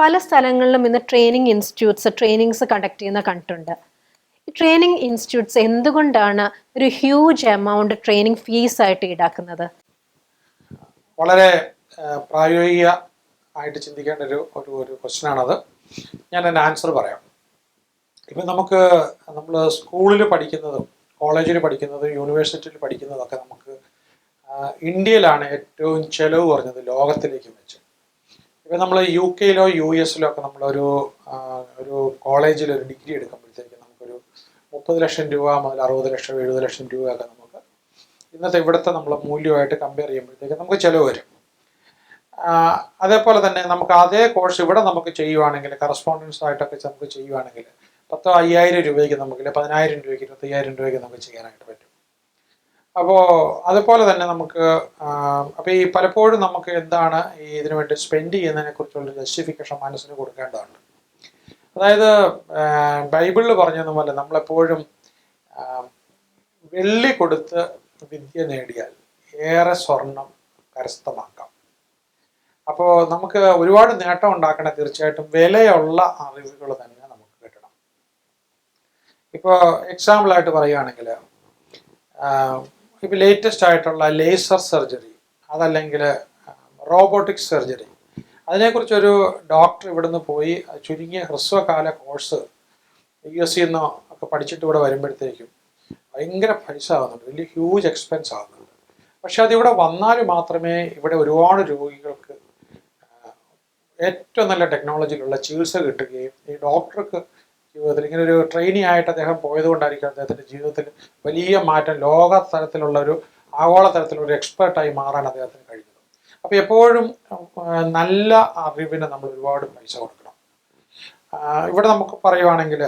പല സ്ഥലങ്ങളിലും ഇന്ന് ട്രെയിനിങ് ഇൻസ്റ്റിറ്റ്യൂട്ട്സ് ട്രെയിനിങ്സ് കണ്ടക്ട് ചെയ്യുന്ന കണ്ടിട്ടുണ്ട്. ട്രെയിനിങ് ഇൻസ്റ്റിറ്റ്യൂട്ട്സ് എന്തുകൊണ്ടാണ് ഒരു ഹ്യൂജ് എമൗണ്ട് ട്രെയിനിങ് ഫീസ് ആയിട്ട് ഈടാക്കുന്നത്? വളരെ പ്രായോഗിക ആയിട്ട് ചിന്തിക്കേണ്ട ഒരു ഒരു ഒരു ക്വസ്റ്റ്യൻ ആണത്. ഞാൻ എന്റെ ആൻസർ പറയാം. ഇപ്പം നമുക്ക് നമ്മൾ സ്കൂളിൽ പഠിക്കുന്നതും കോളേജിൽ പഠിക്കുന്നതും യൂണിവേഴ്സിറ്റിയിൽ പഠിക്കുന്നതൊക്കെ നമുക്ക് ഇന്ത്യയിലാണ് ഏറ്റവും ചെലവ് കുറഞ്ഞത് ലോകത്തിലേക്ക് വെച്ച്. ഇപ്പം നമ്മൾ യു കെയിലോ യു എസിലോ ഒക്കെ നമ്മളൊരു ഒരു കോളേജിൽ ഒരു ഡിഗ്രി എടുക്കുമ്പോഴത്തേക്ക് നമുക്കൊരു മുപ്പത് ലക്ഷം രൂപ മുതൽ അറുപത് ലക്ഷം എഴുപത് ലക്ഷം രൂപയൊക്കെ നമുക്ക് ഇന്നത്തെ ഇവിടുത്തെ നമ്മൾ മൂല്യമായിട്ട് കമ്പയർ ചെയ്യുമ്പോഴത്തേക്ക് നമുക്ക് ചിലവ് വരും. അതേപോലെ തന്നെ നമുക്ക് അതേ കോഴ്സ് ഇവിടെ നമുക്ക് ചെയ്യുവാണെങ്കിൽ കറസ്പോണ്ടൻസ് ആയിട്ടൊക്കെ നമുക്ക് ചെയ്യുവാണെങ്കിൽ പത്തോ അയ്യായിരം രൂപയ്ക്ക് നമുക്ക് പതിനായിരം രൂപയ്ക്ക് ഇരുപത്തയ്യായിരം രൂപയ്ക്ക് നമുക്ക് ചെയ്യാനായിട്ട് പറ്റും. അപ്പോൾ അതുപോലെ തന്നെ നമുക്ക് അപ്പോൾ ഈ പലപ്പോഴും നമുക്ക് എന്താണ് ഈ ഇതിനു വേണ്ടി സ്പെൻഡ് ചെയ്യുന്നതിനെ കുറിച്ചുള്ള ജസ്റ്റിഫിക്കേഷൻ മനസ്സിന് കൊടുക്കേണ്ടതാണ് അതായത് ബൈബിളിൽ പറഞ്ഞതുപോലെ നമ്മളെപ്പോഴും വെള്ളി കൊടുത്ത് വിദ്യ നേടിയാൽ ഏറെ സ്വർണം കരസ്ഥമാക്കാം. അപ്പോൾ നമുക്ക് ഒരുപാട് നേട്ടം ഉണ്ടാക്കണ തീർച്ചയായിട്ടും വിലയുള്ള അറിവുകൾ തന്നെ നമുക്ക് കിട്ടണം. ഇപ്പോൾ എക്സാമ്പിളായിട്ട് പറയുകയാണെങ്കിൽ ഇപ്പോൾ ലേറ്റസ്റ്റ് ആയിട്ടുള്ള ലേസർ സർജറി അതല്ലെങ്കിൽ റോബോട്ടിക് സർജറി അതിനെക്കുറിച്ചൊരു ഡോക്ടർ ഇവിടുന്ന് പോയി ചുരുങ്ങിയ ഹ്രസ്വകാല കോഴ്സ് യു എസ് സിന്ന് ഒക്കെ പഠിച്ചിട്ട് ഇവിടെ വരുമ്പോഴത്തേക്കും ഭയങ്കര പൈസ ആകുന്നുണ്ട് വലിയ ഹ്യൂജ് എക്സ്പെൻസ് ആകുന്നുണ്ട് പക്ഷെ അതിവിടെ വന്നാൽ മാത്രമേ ഇവിടെ ഒരുപാട് രോഗികൾക്ക് ഏറ്റവും നല്ല ടെക്നോളജിയിലുള്ള ചികിത്സ കിട്ടുകയും ഈ ഡോക്ടർക്ക് ജീവിതത്തിൽ. ഇങ്ങനെ ഒരു ട്രെയിനി ആയിട്ട് അദ്ദേഹം പോയതുകൊണ്ടായിരിക്കും അദ്ദേഹത്തിന്റെ ജീവിതത്തിൽ വലിയ മാറ്റം ലോക തലത്തിലുള്ള ഒരു ആഗോള തലത്തിലുള്ള ഒരു എക്സ്പേർട്ടായി മാറാൻ അദ്ദേഹത്തിന് കഴിഞ്ഞത്. അപ്പോൾ എപ്പോഴും നല്ല അറിവിന് നമ്മൾ ഒരുപാട് പൈസ കൊടുക്കണം. ഇവിടെ നമുക്ക് പറയുവാണെങ്കിൽ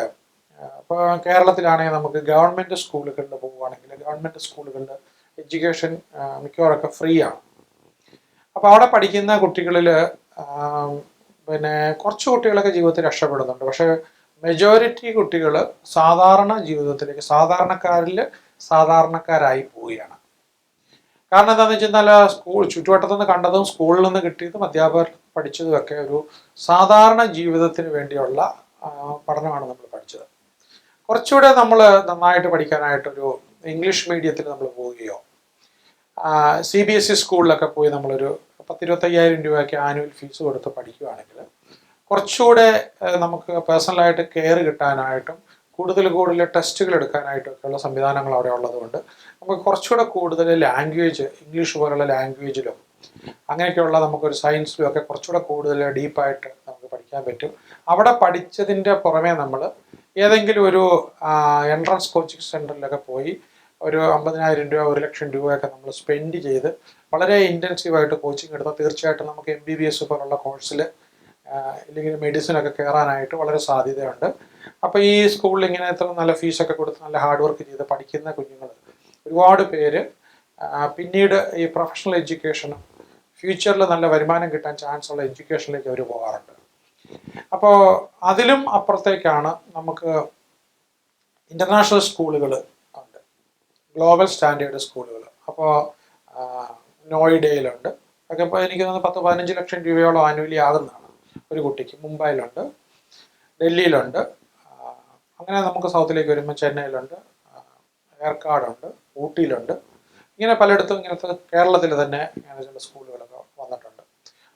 ഇപ്പോൾ കേരളത്തിലാണെങ്കിൽ നമുക്ക് ഗവൺമെന്റ് സ്കൂളുകളിൽ പോവുകയാണെങ്കിൽ ഗവൺമെന്റ് സ്കൂളുകളിൽ എഡ്യൂക്കേഷൻ മിക്കവാറൊക്കെ ഫ്രീ ആണ്. അപ്പോൾ അവിടെ പഠിക്കുന്ന കുട്ടികളിൽ പിന്നെ കുറച്ച് കുട്ടികളൊക്കെ ജീവിതത്തിൽ രക്ഷപ്പെടുന്നുണ്ട്. പക്ഷേ മെജോറിറ്റി കുട്ടികൾ സാധാരണ ജീവിതത്തിലേക്ക് സാധാരണക്കാരിൽ സാധാരണക്കാരായി പോവുകയാണ്. കാരണം എന്താണെന്ന് വെച്ച് കഴിഞ്ഞാൽ സ്കൂൾ ചുറ്റുവട്ടത്തു നിന്ന് കണ്ടതും സ്കൂളിൽ നിന്ന് കിട്ടിയതും അധ്യാപകർ പഠിച്ചതും ഒക്കെ ഒരു സാധാരണ ജീവിതത്തിന് വേണ്ടിയുള്ള പഠനമാണ് നമ്മൾ പഠിച്ചത്. കുറച്ചുകൂടെ നമ്മൾ നന്നായിട്ട് പഠിക്കാനായിട്ടൊരു ഇംഗ്ലീഷ് മീഡിയത്തിൽ നമ്മൾ പോവുകയോ സി ബി എസ് ഇ സ്കൂളിലൊക്കെ പോയി നമ്മളൊരു പത്തിരുപത്തയ്യായിരം രൂപയ്ക്ക് ആനുവൽ ഫീസ് കൊടുത്ത് പഠിക്കുകയാണെങ്കിൽ കുറച്ചുകൂടെ നമുക്ക് പേഴ്സണലായിട്ട് കെയർ കിട്ടാനായിട്ടും കൂടുതൽ കൂടുതൽ ടെസ്റ്റുകൾ എടുക്കാനായിട്ടും ഒക്കെയുള്ള സംവിധാനങ്ങൾ അവിടെ ഉള്ളതുകൊണ്ട് നമുക്ക് കുറച്ചുകൂടെ കൂടുതൽ ലാംഗ്വേജ് ഇംഗ്ലീഷ് പോലുള്ള ലാംഗ്വേജിലും അങ്ങനെയൊക്കെയുള്ള നമുക്കൊരു സയൻസിലും ഒക്കെ കുറച്ചുകൂടെ കൂടുതൽ ഡീപ്പായിട്ട് നമുക്ക് പഠിക്കാൻ പറ്റും. അവിടെ പഠിച്ചതിന്റെ പുറമേ നമ്മൾ ഏതെങ്കിലും ഒരു എൻട്രൻസ് കോച്ചിങ് സെന്ററിലൊക്കെ പോയി ഒരു അമ്പതിനായിരം രൂപ ഒരു ലക്ഷം രൂപയൊക്കെ നമ്മൾ സ്പെൻഡ് ചെയ്ത് വളരെ ഇന്റൻസീവായിട്ട് കോച്ചിങ് എടുത്താൽ തീർച്ചയായിട്ടും നമുക്ക് എം ബി ബി എസ് പോലുള്ള കോഴ്സിൽ ഇല്ലെങ്കിൽ മെഡിസിനൊക്കെ കയറാനായിട്ട് വളരെ സാധ്യതയുണ്ട്. അപ്പോൾ ഈ സ്കൂളിൽ ഇങ്ങനെ ഇത്ര നല്ല ഫീസൊക്കെ കൊടുത്ത് നല്ല ഹാർഡ് വർക്ക് ചെയ്ത് പഠിക്കുന്ന കുഞ്ഞുങ്ങൾ ഒരുപാട് പേര് പിന്നീട് ഈ പ്രൊഫഷണൽ എഡ്യൂക്കേഷനും ഫ്യൂച്ചറിൽ നല്ല വരുമാനം കിട്ടാൻ ചാൻസ് ഉള്ള എഡ്യൂക്കേഷനിലേക്ക് അവർ പോകാറുണ്ട്. അപ്പോൾ അതിലും അപ്പുറത്തേക്കാണ് നമുക്ക് ഇന്റർനാഷണൽ സ്കൂളുകൾ ഉണ്ട്. ഗ്ലോബൽ സ്റ്റാൻഡേർഡ് സ്കൂളുകൾ. അപ്പോൾ നോയിഡയിലുണ്ട്. അതൊക്കെ ഇപ്പോൾ എനിക്ക് തോന്നുന്നു പത്ത് പതിനഞ്ച് ലക്ഷം രൂപയോളം ആനുവലി ആകുന്നതാണ്. ഒരു കുട്ടിക്ക് മുംബൈയിലുണ്ട് ഡൽഹിയിലുണ്ട്. അങ്ങനെ നമുക്ക് സൗത്തിലേക്ക് വരുമ്പോൾ ചെന്നൈയിലുണ്ട് ഏർക്കാടുണ്ട് ഊട്ടിയിലുണ്ട്. ഇങ്ങനെ പലയിടത്തും ഇങ്ങനത്തെ കേരളത്തിൽ തന്നെ ചില സ്കൂളുകളൊക്കെ വന്നിട്ടുണ്ട്.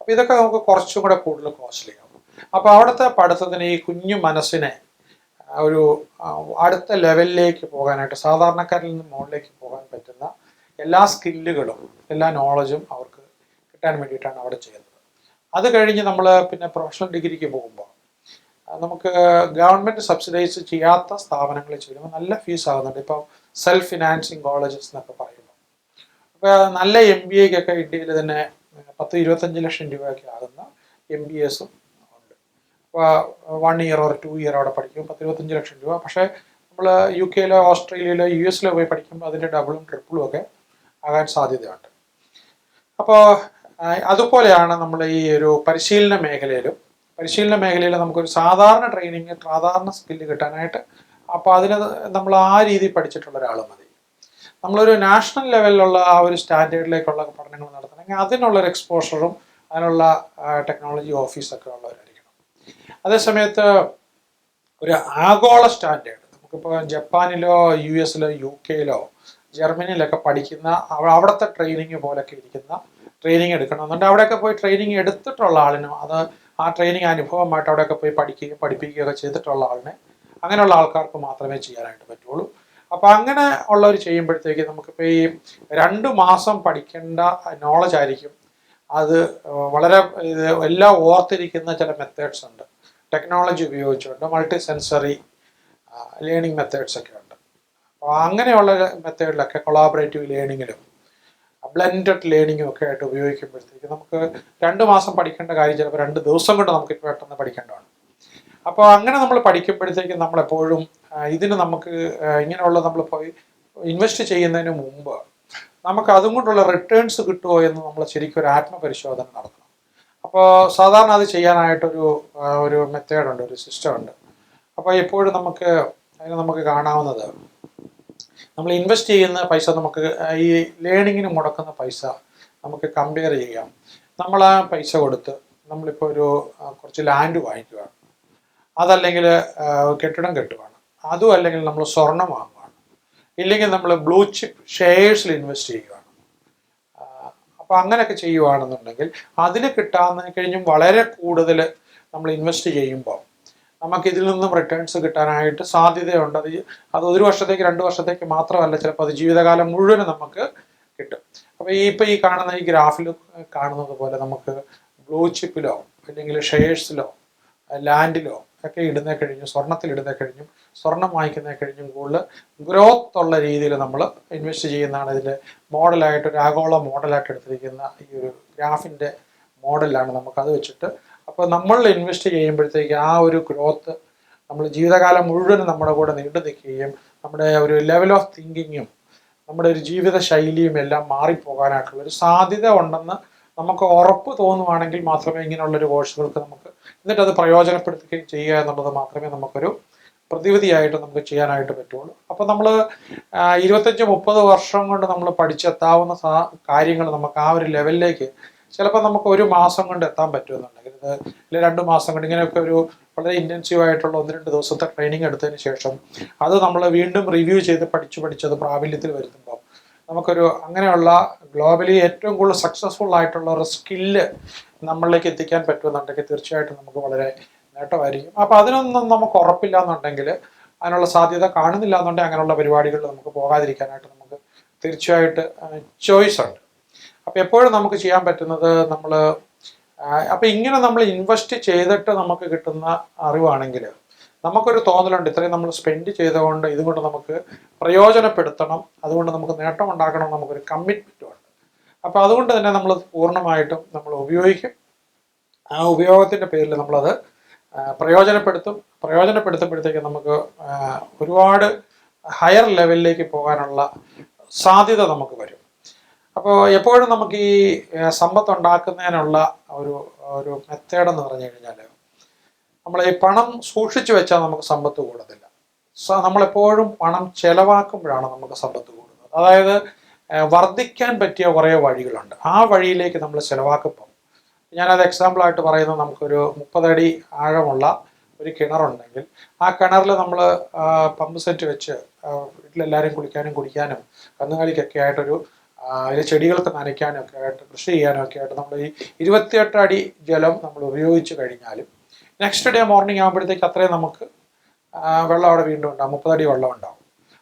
അപ്പോൾ ഇതൊക്കെ നമുക്ക് കുറച്ചും കൂടെ കൂടുതൽ കോസ്റ്റ്ലി ആവും. അപ്പോൾ അവിടുത്തെ പഠിത്തത്തിന് ഈ കുഞ്ഞു മനസ്സിനെ ഒരു അടുത്ത ലെവലിലേക്ക് പോകാനായിട്ട് സാധാരണക്കാരിൽ നിന്ന് മുകളിലേക്ക് പോകാൻ പറ്റുന്ന എല്ലാ സ്കില്ലുകളും എല്ലാ നോളജും അവർക്ക് കിട്ടാൻ വേണ്ടിയിട്ടാണ് അവിടെ ചെയ്യുന്നത്. അത് കഴിഞ്ഞ് നമ്മൾ പിന്നെ പ്രൊഫഷണൽ ഡിഗ്രിക്ക് പോകുമ്പോൾ നമുക്ക് ഗവൺമെന്റ് സബ്സിഡൈസ് ചെയ്യാത്ത സ്ഥാപനങ്ങളിൽ ചേരുമ്പോൾ നല്ല ഫീസ് ആകുന്നുണ്ട് ഇപ്പം സെൽഫ് ഫിനാൻസിങ് കോളേജസ് എന്നൊക്കെ പറയുമ്പോൾ അപ്പോൾ നല്ല എം ബി എക്കൊക്കെ ഇന്ത്യയിൽ തന്നെ പത്ത് ഇരുപത്തഞ്ച് ലക്ഷം രൂപയൊക്കെ ആകുന്ന എം ബി എസും ഉണ്ട്. അപ്പോൾ one year or two year അവിടെ പഠിക്കും പത്ത് ഇരുപത്തഞ്ച് ലക്ഷം രൂപ. പക്ഷേ നമ്മൾ യു കെയിലോ ഓസ്ട്രേലിയയിലോ യു എസിലോ പോയി പഠിക്കുമ്പോൾ അതിന്റെ ഡബിളും ട്രിപ്പിളും ഒക്കെ ആകാൻ സാധ്യതയുണ്ട്. അപ്പോൾ അതുപോലെയാണ് നമ്മൾ ഈ ഒരു പരിശീലന മേഖലയിലും. പരിശീലന മേഖലയിൽ നമുക്കൊരു സാധാരണ ട്രെയിനിങ് സാധാരണ സ്കില്ല് കിട്ടാനായിട്ട് അപ്പോൾ അതിന് നമ്മൾ ആ രീതി പഠിച്ചിട്ടുള്ള ഒരാൾ മതി. നമ്മളൊരു നാഷണൽ ലെവലിലുള്ള ആ ഒരു സ്റ്റാൻഡേർഡിലേക്കുള്ള പഠനങ്ങൾ നടത്തണമെങ്കിൽ അതിനുള്ളൊരു എക്സ്പോഷറും അതിനുള്ള ടെക്നോളജി ഓഫീസൊക്കെ ഉള്ളവരായിരിക്കണം. അതേസമയത്ത് ഒരു ആഗോള സ്റ്റാൻഡേർഡ് നമുക്കിപ്പോൾ ജപ്പാനിലോ യു എസിലോ യു കെയിലോ ജർമ്മനിയിലൊക്കെ പഠിക്കുന്ന അവ- അവിടുത്തെ ട്രെയിനിങ് പോലൊക്കെ ഇരിക്കുന്ന ട്രെയിനിങ് എടുക്കണമെന്നുണ്ട് അവിടെയൊക്കെ പോയി ട്രെയിനിങ് എടുത്തിട്ടുള്ള ആളിനും അത് ആ ട്രെയിനിങ് അനുഭവമായിട്ട് അവിടെയൊക്കെ പോയി പഠിക്കുകയും പഠിപ്പിക്കുകയൊക്കെ ചെയ്തിട്ടുള്ള ആളിനെ അങ്ങനെയുള്ള ആൾക്കാർക്ക് മാത്രമേ ചെയ്യാനായിട്ട് പറ്റുള്ളൂ. അപ്പോൾ അങ്ങനെ ഉള്ളവർ ചെയ്യുമ്പോഴത്തേക്ക് നമുക്കിപ്പോൾ ഈ രണ്ട് മാസം പഠിക്കേണ്ട നോളജ് ആയിരിക്കും. അത് വളരെ ഇത് എല്ലാം ഓർത്തിരിക്കുന്ന ചില മെത്തേഡ്സ് ഉണ്ട്. ടെക്നോളജി ഉപയോഗിച്ചുകൊണ്ട് മൾട്ടി സെൻസറി ലേണിംഗ് മെത്തേഡ്സ് ഒക്കെ ഉണ്ട്. അപ്പോൾ അങ്ങനെയുള്ള മെത്തേഡിലൊക്കെ കൊളാബറേറ്റീവ് ലേണിങ്ങിലും ബ്ലെൻഡഡ് ലേണിങ്ങും ഒക്കെ ആയിട്ട് ഉപയോഗിക്കുമ്പോഴത്തേക്ക് നമുക്ക് രണ്ട് മാസം പഠിക്കേണ്ട കാര്യം ചിലപ്പോൾ രണ്ട് ദിവസം കൊണ്ട് നമുക്ക് പെട്ടെന്ന് പഠിക്കേണ്ടതാണ്. അപ്പോൾ അങ്ങനെ നമ്മൾ പഠിക്കുമ്പോഴത്തേക്കും നമ്മളെപ്പോഴും ഇതിന് നമുക്ക് ഇങ്ങനെയുള്ള നമ്മൾ പോയി ഇൻവെസ്റ്റ് ചെയ്യുന്നതിന് മുമ്പ് നമുക്ക് അതും കൊണ്ടുള്ള റിട്ടേൺസ് കിട്ടുമോ എന്ന് നമ്മൾ ശരിക്കും ഒരു ആത്മപരിശോധന നടത്തണം. അപ്പോൾ സാധാരണ അത് ചെയ്യാനായിട്ടൊരു ഒരു മെത്തേഡുണ്ട് ഒരു സിസ്റ്റം ഉണ്ട്. അപ്പോൾ എപ്പോഴും നമുക്ക് അതിന് നമുക്ക് കാണാവുന്നത് നമ്മൾ ഇൻവെസ്റ്റ് ചെയ്യുന്ന പൈസ നമുക്ക് ഈ ലേണിങ്ങിന് മുടക്കുന്ന പൈസ നമുക്ക് കമ്പയർ ചെയ്യാം. നമ്മൾ ആ പൈസ കൊടുത്ത് നമ്മളിപ്പോൾ ഒരു കുറച്ച് ലാൻഡ് വാങ്ങിക്കുകയാണ് അതല്ലെങ്കിൽ കെട്ടിടം കെട്ടുകയാണ് അതും അല്ലെങ്കിൽ നമ്മൾ സ്വർണം വാങ്ങുകയാണ് ഇല്ലെങ്കിൽ നമ്മൾ ബ്ലൂ ചിപ്പ് ഷെയർസിൽ ഇൻവെസ്റ്റ് ചെയ്യുകയാണ് അപ്പോൾ അങ്ങനെയൊക്കെ ചെയ്യുകയാണെന്നുണ്ടെങ്കിൽ അതിന് കിട്ടാവുന്നതിന് കഴിഞ്ഞും വളരെ കൂടുതൽ നമ്മൾ ഇൻവെസ്റ്റ് ചെയ്യുമ്പോൾ നമുക്ക് ഇതിൽ നിന്നും റിട്ടേൺസ് കിട്ടാനായിട്ട് സാധ്യതയുണ്ട്. അത് അത് ഒരു വർഷത്തേക്ക് രണ്ട് വർഷത്തേക്ക് മാത്രമല്ല ചിലപ്പോൾ അത് ജീവിതകാലം മുഴുവനും നമുക്ക് കിട്ടും. അപ്പോൾ ഈ ഇപ്പോൾ ഈ കാണുന്ന ഈ ഗ്രാഫിൽ കാണുന്നത് പോലെ നമുക്ക് ബ്ലൂ ചിപ്പിലോ അല്ലെങ്കിൽ ഷെയർസിലോ ലാൻഡിലോ ഒക്കെ ഇടുന്നേ കഴിഞ്ഞു സ്വർണത്തിൽ ഇടുന്നേ കഴിഞ്ഞും സ്വർണം വാങ്ങിക്കുന്നേ കഴിഞ്ഞും കൂടുതൽ ഗ്രോത്ത് ഉള്ള രീതിയിൽ നമ്മൾ ഇൻവെസ്റ്റ് ചെയ്യുന്നതാണ്. ഇതിന്റെ മോഡലായിട്ട് ഒരു ആഗോള മോഡലായിട്ട് എടുത്തിരിക്കുന്ന ഈ ഒരു ഗ്രാഫിന്റെ മോഡലാണ് നമുക്കത് വെച്ചിട്ട് അപ്പോൾ നമ്മൾ ഇൻവെസ്റ്റ് ചെയ്യുമ്പോഴത്തേക്ക് ആ ഒരു ഗ്രോത്ത് നമ്മൾ ജീവിതകാലം മുഴുവനും നമ്മുടെ കൂടെ നീണ്ടു നിൽക്കുകയും നമ്മുടെ ഒരു ലെവൽ ഓഫ് തിങ്കിങ്ങും നമ്മുടെ ഒരു ജീവിത ശൈലിയും എല്ലാം മാറിപ്പോകാനായിട്ടുള്ള ഒരു സാധ്യത ഉണ്ടെന്ന് നമുക്ക് ഉറപ്പ് തോന്നുവാണെങ്കിൽ മാത്രമേ ഇങ്ങനെയുള്ളൊരു കോഴ്സുകൾക്ക് നമുക്ക് എന്നിട്ട് അത് പ്രയോജനപ്പെടുത്തുകയും ചെയ്യുക എന്നുള്ളത് മാത്രമേ നമുക്കൊരു പ്രതിവിധിയായിട്ട് നമുക്ക് ചെയ്യാനായിട്ട് പറ്റുള്ളൂ. അപ്പോൾ നമ്മൾ ഇരുപത്തഞ്ച് മുപ്പത് വർഷം കൊണ്ട് നമ്മൾ പഠിച്ചെത്താവുന്ന കാര്യങ്ങൾ നമുക്ക് ആ ഒരു ലെവലിലേക്ക് ചിലപ്പോൾ നമുക്ക് ഒരു മാസം കൊണ്ട് എത്താൻ പറ്റുമെന്നുണ്ടെങ്കിൽ അല്ലെങ്കിൽ രണ്ട് മാസം കൊണ്ട് ഇങ്ങനെയൊക്കെ ഒരു വളരെ ഇന്റൻസീവ് ആയിട്ടുള്ള ഒന്ന് രണ്ട് ദിവസത്തെ ട്രെയിനിങ് എടുത്തതിന് ശേഷം അത് നമ്മൾ വീണ്ടും റിവ്യൂ ചെയ്ത് പഠിച്ച് പഠിച്ചത് പ്രാബല്യത്തിൽ വരുത്തുമ്പോൾ നമുക്കൊരു അങ്ങനെയുള്ള ഗ്ലോബലി ഏറ്റവും കൂടുതൽ സക്സസ്ഫുൾ ആയിട്ടുള്ള ഒരു സ്കില്ല് നമ്മളിലേക്ക് എത്തിക്കാൻ പറ്റുമെന്നുണ്ടെങ്കിൽ തീർച്ചയായിട്ടും നമുക്ക് വളരെ നേട്ടമായിരിക്കും. അപ്പോൾ അതിനൊന്നും നമുക്ക് ഉറപ്പില്ല എന്നുണ്ടെങ്കിൽ അതിനുള്ള സാധ്യത കാണുന്നില്ല എന്നുണ്ടെങ്കിൽ അങ്ങനെയുള്ള പരിപാടികളിൽ നമുക്ക് പോകാതിരിക്കാനായിട്ട് നമുക്ക് തീർച്ചയായിട്ട് ചോയ്സ് ഉണ്ട്. അപ്പോൾ എപ്പോഴും നമുക്ക് ചെയ്യാൻ പറ്റുന്നത് നമ്മൾ അപ്പോൾ ഇങ്ങനെ നമ്മൾ ഇൻവെസ്റ്റ് ചെയ്തിട്ട് നമുക്ക് കിട്ടുന്ന അറിവാണെങ്കിൽ നമുക്കൊരു തോന്നലുണ്ട്. ഇത്രയും നമ്മൾ സ്പെൻഡ് ചെയ്തുകൊണ്ട് ഇതുകൊണ്ട് നമുക്ക് പ്രയോജനപ്പെടുത്തണം. അതുകൊണ്ട് നമുക്ക് നേട്ടം ഉണ്ടാക്കണം നമുക്കൊരു കമ്മിറ്റ്മെന്റും ഉണ്ട്. അപ്പോൾ അതുകൊണ്ട് തന്നെ നമ്മൾ പൂർണമായിട്ടും നമ്മൾ ഉപയോഗിക്കും. ആ ഉപയോഗത്തിന്റെ പേരിൽ നമ്മളത് പ്രയോജനപ്പെടുത്തും. പ്രയോജനപ്പെടുത്തുമ്പോഴത്തേക്ക് നമുക്ക് ഒരുപാട് ഹയർ ലെവലിലേക്ക് പോകാനുള്ള സാധ്യത നമുക്ക് വരും. അപ്പോൾ എപ്പോഴും നമുക്ക് ഈ സമ്പത്ത് ഉണ്ടാക്കുന്നതിനുള്ള ഒരു ഒരു മെത്തേഡ് എന്ന് പറഞ്ഞു കഴിഞ്ഞാൽ നമ്മൾ ഈ പണം സൂക്ഷിച്ചു വെച്ചാൽ നമുക്ക് സമ്പത്ത് കൂടത്തില്ല നമ്മളെപ്പോഴും പണം ചെലവാക്കുമ്പോഴാണ് നമുക്ക് സമ്പത്ത് കൂടുന്നത്. അതായത് വർദ്ധിക്കാൻ പറ്റിയ കുറേ വഴികളുണ്ട്. ആ വഴിയിലേക്ക് നമ്മൾ ചെലവാക്കുമ്പോൾ ഞാനത് എക്സാമ്പിളായിട്ട് പറയുന്നത് നമുക്കൊരു മുപ്പതടി ആഴമുള്ള ഒരു കിണറുണ്ടെങ്കിൽ ആ കിണറിൽ നമ്മൾ പമ്പ് സെറ്റ് വെച്ച് വീട്ടിലെല്ലാവരും കുളിക്കാനും കുടിക്കാനും കന്നുകാലിക്കൊക്കെ ആയിട്ടൊരു ആ, ചെടികളൊക്കെ ചെടികൾക്ക് നനയ്ക്കാനും ഒക്കെ ആയിട്ട് കൃഷി ചെയ്യാനൊക്കെ ആയിട്ട് നമ്മൾ ഈ ഇരുപത്തിയെട്ട് അടി ജലം നമ്മൾ ഉപയോഗിച്ച് കഴിഞ്ഞാലും നെക്സ്റ്റ് ഡേ മോർണിംഗ് ആകുമ്പോഴത്തേക്ക് അത്രയും നമുക്ക് വെള്ളം അവിടെ വീണ്ടും ഉണ്ടാകും മുപ്പതടി വെള്ളം ഉണ്ടാകും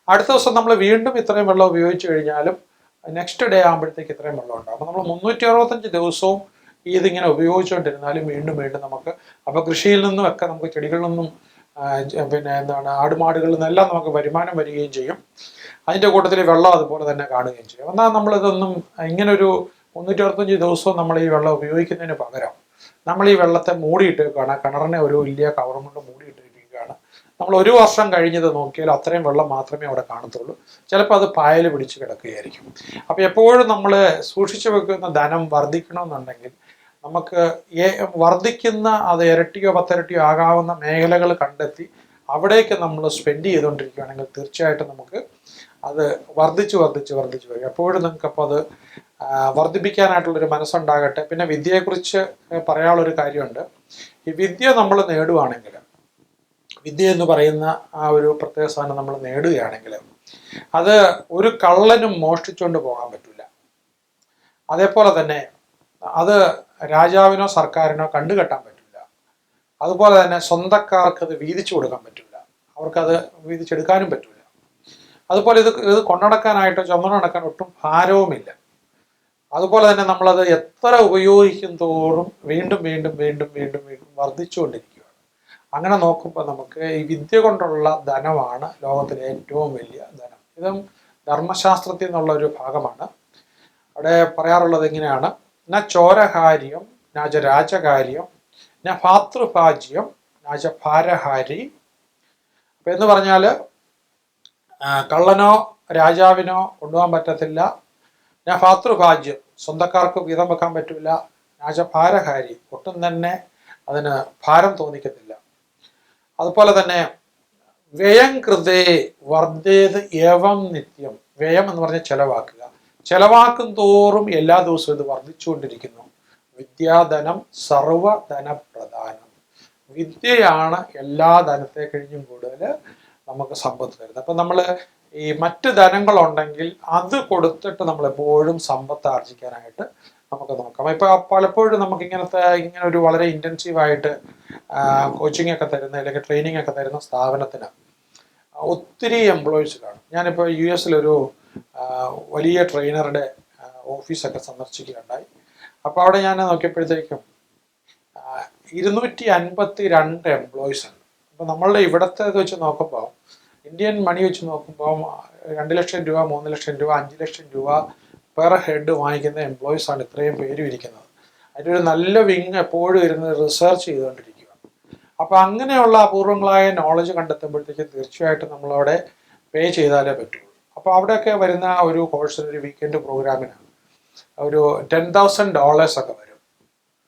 അടുത്ത ദിവസം നമ്മൾ വീണ്ടും ഇത്രയും വെള്ളം ഉപയോഗിച്ച് കഴിഞ്ഞാലും നെക്സ്റ്റ് ഡേ ആകുമ്പോഴത്തേക്ക് ഇത്രയും വെള്ളം ഉണ്ടാകും അപ്പോൾ നമ്മൾ മുന്നൂറ്റി അറുപത്തഞ്ച് ദിവസവും ഇതിങ്ങനെ ഉപയോഗിച്ചുകൊണ്ടിരുന്നാലും വീണ്ടും വീണ്ടും നമുക്ക് അപ്പോൾ കൃഷിയിൽ നിന്നും ഒക്കെ നമുക്ക് ചെടികളിൽ നിന്നും പിന്നെ എന്താണ് ആടുമാടുകളിൽ നിന്നെല്ലാം നമുക്ക് വരുമാനം വരികയും ചെയ്യും. അതിന്റെ കൂട്ടത്തിൽ വെള്ളം അതുപോലെ തന്നെ കാണുകയും ചെയ്യും. എന്നാൽ നമ്മളിതൊന്നും ഇങ്ങനൊരു മുന്നൂറ്റി അറുപത്തഞ്ച് ദിവസവും നമ്മൾ ഈ വെള്ളം ഉപയോഗിക്കുന്നതിന് പകരം നമ്മൾ ഈ വെള്ളത്തെ മൂടിയിട്ടേക്കാണ് കിണറിനെ ഒരു വലിയ കവറും കൊണ്ട് മൂടിയിട്ടിരിക്കുകയാണ്. നമ്മൾ ഒരു വർഷം കഴിഞ്ഞത് നോക്കിയാൽ അത്രയും വെള്ളം മാത്രമേ അവിടെ കാണത്തുള്ളൂ. ചിലപ്പോൾ അത് പായൽ പിടിച്ച് കിടക്കുകയായിരിക്കും. അപ്പോൾ എപ്പോഴും നമ്മൾ സൂക്ഷിച്ചു വെക്കുന്ന ധനം വർദ്ധിക്കണമെന്നുണ്ടെങ്കിൽ നമുക്ക് വർദ്ധിക്കുന്ന അത് ഇരട്ടിയോ പത്തിരട്ടിയോ ആകാവുന്ന മേഖലകൾ കണ്ടെത്തി അവിടേക്ക് നമ്മൾ സ്പെൻഡ് ചെയ്തുകൊണ്ടിരിക്കുകയാണെങ്കിൽ തീർച്ചയായിട്ടും നമുക്ക് അത് വർദ്ധിച്ചു വർദ്ധിച്ചു വർദ്ധിച്ചു വരും എപ്പോഴും നിങ്ങൾക്ക് അപ്പോൾ അത് വർദ്ധിപ്പിക്കാനായിട്ടുള്ളൊരു മനസ്സുണ്ടാകട്ടെ. പിന്നെ വിദ്യയെക്കുറിച്ച് പറയാനുള്ളൊരു കാര്യമുണ്ട്. ഈ വിദ്യ നമ്മൾ നേടുവാണെങ്കിൽ വിദ്യ എന്ന് പറയുന്ന ആ ഒരു പ്രത്യേക സാധനം നമ്മൾ നേടുകയാണെങ്കിൽ അത് ഒരു കള്ളനും മോഷ്ടിച്ചുകൊണ്ട് പോകാൻ പറ്റില്ല അതേപോലെ തന്നെ അത് രാജാവിനോ സർക്കാരിനോ കണ്ടുകെട്ടാൻ പറ്റില്ല അതുപോലെ തന്നെ സ്വന്തക്കാർക്ക് അത് വീതിച്ചു കൊടുക്കാൻ പറ്റില്ല അവർക്കത് വീതിച്ചെടുക്കാനും പറ്റില്ല അതുപോലെ ഇത് ഇത് കൊണ്ടുനടക്കാനായിട്ടോ ചുമന്നു നടക്കാൻ ഒട്ടും ഭാരവുമില്ല. അതുപോലെ തന്നെ നമ്മളത് എത്ര ഉപയോഗിക്കും തോറും വീണ്ടും വീണ്ടും വീണ്ടും വീണ്ടും വീണ്ടും വർദ്ധിച്ചുകൊണ്ടിരിക്കുകയാണ്. അങ്ങനെ നോക്കുമ്പോൾ നമുക്ക് ഈ വിദ്യ കൊണ്ടുള്ള ധനമാണ് ലോകത്തിലെ ഏറ്റവും വലിയ ധനം. ഇതും ധർമ്മശാസ്ത്രത്തിൽ നിന്നുള്ള ഒരു ഭാഗമാണ്. അവിടെ പറയാറുള്ളത് എങ്ങനെയാണ് ന ചോരകാര്യം നാജ രാജകാര്യം ന ഭാതൃഭാജ്യം നാജ ഭാരഹാരി. അപ്പം എന്ന് പറഞ്ഞാൽ കള്ളനോ രാജാവിനോ കൊണ്ടുപോകാൻ പറ്റത്തില്ല. ഞാൻ ഭാതൃഭാജ്യം സ്വന്തക്കാർക്ക് വീതം വെക്കാൻ പറ്റില്ല. രാജ ഭാരഹാരി. ഒട്ടും തന്നെ അതിന് ഭാരം തോന്നിക്കത്തില്ല. അതുപോലെ തന്നെ വ്യയം കൃതേ വർദ്ധേത് ഏവം നിത്യം. വ്യയം എന്ന് പറഞ്ഞാൽ ചെലവാക്കുക. ചെലവാക്കും തോറും എല്ലാ ദിവസവും ഇത് വർദ്ധിച്ചുകൊണ്ടിരിക്കുന്നു. വിദ്യാധനം സർവധനപ്രധാനം വിദ്യയാണ് എല്ലാ ധനത്തെ കഴിഞ്ഞും കൂടുതൽ നമുക്ക് സമ്പത്ത് തരുന്നത്. അപ്പം നമ്മൾ ഈ മറ്റ് ധനങ്ങളുണ്ടെങ്കിൽ അത് കൊടുത്തിട്ട് നമ്മൾ എപ്പോഴും സമ്പത്ത് ആർജിക്കാനായിട്ട് നമുക്ക് നോക്കാം. ഇപ്പൊ പലപ്പോഴും നമുക്ക് ഇങ്ങനത്തെ ഇങ്ങനെ ഒരു വളരെ ഇന്റൻസീവായിട്ട് കോച്ചിങ് ഒക്കെ തരുന്ന അല്ലെങ്കിൽ ട്രെയിനിങ് ഒക്കെ തരുന്ന സ്ഥാപനത്തിന് ഒത്തിരി എംപ്ലോയീസ് കാണും. ഞാനിപ്പോൾ യു എസിലൊരു വലിയ ട്രെയിനറുടെ ഓഫീസൊക്കെ സന്ദർശിക്കുകയുണ്ടായി. അപ്പോൾ അവിടെ ഞാൻ നോക്കിയപ്പോഴത്തേക്കും ഇരുന്നൂറ്റി അൻപത്തി രണ്ട് എംപ്ലോയീസ് ഉണ്ട്. അപ്പോൾ നമ്മളുടെ ഇവിടത്തെ വെച്ച് നോക്കുമ്പോൾ ഇന്ത്യൻ മണി വെച്ച് നോക്കുമ്പോൾ രണ്ട് ലക്ഷം രൂപ മൂന്ന് ലക്ഷം രൂപ അഞ്ച് ലക്ഷം രൂപ പെർ ഹെഡ് വാങ്ങിക്കുന്ന എംപ്ലോയീസ് ആണ് ഇത്രയും പേരും ഇരിക്കുന്നത്. അതിന്റെ ഒരു നല്ല വിങ് എപ്പോഴും ഇരുന്ന് റിസർച്ച് ചെയ്തുകൊണ്ടിരിക്കുക. അപ്പോൾ അങ്ങനെയുള്ള അപൂർവങ്ങളായ നോളജ് കണ്ടെത്തുമ്പോഴത്തേക്കും തീർച്ചയായിട്ടും നമ്മളവിടെ പേ ചെയ്താലേ പറ്റുള്ളൂ. അപ്പോൾ അവിടെയൊക്കെ വരുന്ന ഒരു കോഴ്സിന് ഒരു വീക്കെൻഡ് പ്രോഗ്രാമിനാണ് ഒരു ടെൻ തൗസൻഡ് ഡോളേഴ്സ് ഒക്കെ വരും.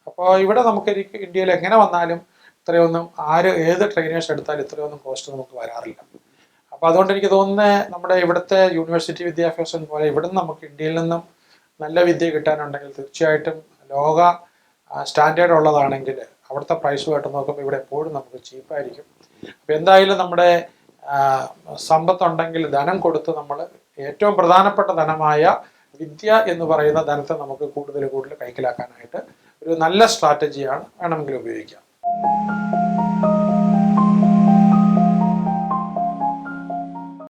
അപ്പോൾ ഇവിടെ നമുക്ക് ഇന്ത്യയിൽ എങ്ങനെ വന്നാലും ഇത്രയൊന്നും ആര് ഏത് ട്രെയിനേഴ്സ് എടുത്താലും ഇത്രയൊന്നും കോസ്റ്റ് നമുക്ക് വരാറില്ല. അപ്പോൾ അതുകൊണ്ട് എനിക്ക് തോന്നുന്നത് നമ്മുടെ ഇവിടുത്തെ യൂണിവേഴ്സിറ്റി വിദ്യാഭ്യാസം പോലെ ഇവിടുന്ന് നമുക്ക് ഇന്ത്യയിൽ നിന്നും നല്ല വിദ്യ കിട്ടാനുണ്ടെങ്കിൽ തീർച്ചയായിട്ടും ലോക സ്റ്റാൻഡേർഡ് ഉള്ളതാണെങ്കിൽ അവിടുത്തെ പ്രൈസുമായിട്ട് നോക്കുമ്പോൾ ഇവിടെ എപ്പോഴും നമുക്ക് ചീപ്പായിരിക്കും അപ്പോൾ എന്തായാലും നമ്മുടെ സമ്പത്തുണ്ടെങ്കിൽ ധനം കൊടുത്ത് നമ്മൾ ഏറ്റവും പ്രധാനപ്പെട്ട ധനമായ വിദ്യ എന്ന് പറയുന്ന ധനത്തെ നമുക്ക് കൂടുതൽ കൂടുതൽ കൈക്കലാക്കാനായിട്ട് ഒരു നല്ല സ്ട്രാറ്റജിയാണ് വേണമെങ്കിൽ ഉപയോഗിക്കാം. Thank you.